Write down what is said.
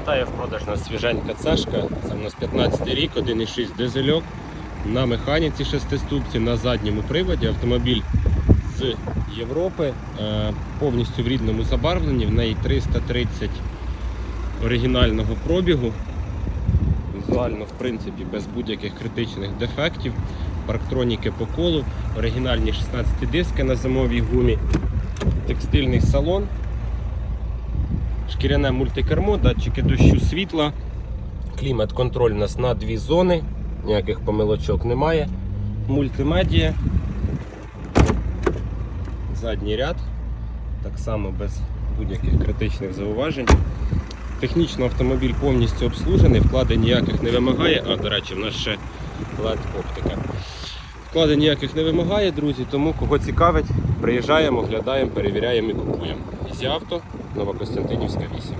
Залітає в продаж у нас свіженька цешка. Це у нас 15 рік, 1,6 дизельок на механіці шестиступці, на задньому приводі. Автомобіль з Європи, е, повністю в рідному забарвленні. В неї 330 оригінального пробігу. Візуально, в принципі, без будь-яких критичних дефектів. Парктроніки по колу, оригінальні 16 диски на зимовій гумі, текстильний салон, шкіряне мультикермо, датчики дощу світла, клімат-контроль у нас на дві зони, ніяких помилочок немає. Мультимедія, задній ряд, так само без будь-яких критичних зауважень. Технічно автомобіль повністю обслужений, вкладень ніяких не вимагає, а, до речі, в нас ще LED оптика. Вкладень ніяких не вимагає, друзі, тому кого цікавить, приїжджаємо, оглядаємо, перевіряємо і купуємо. Ізі авто, Новокостянтинівська 8.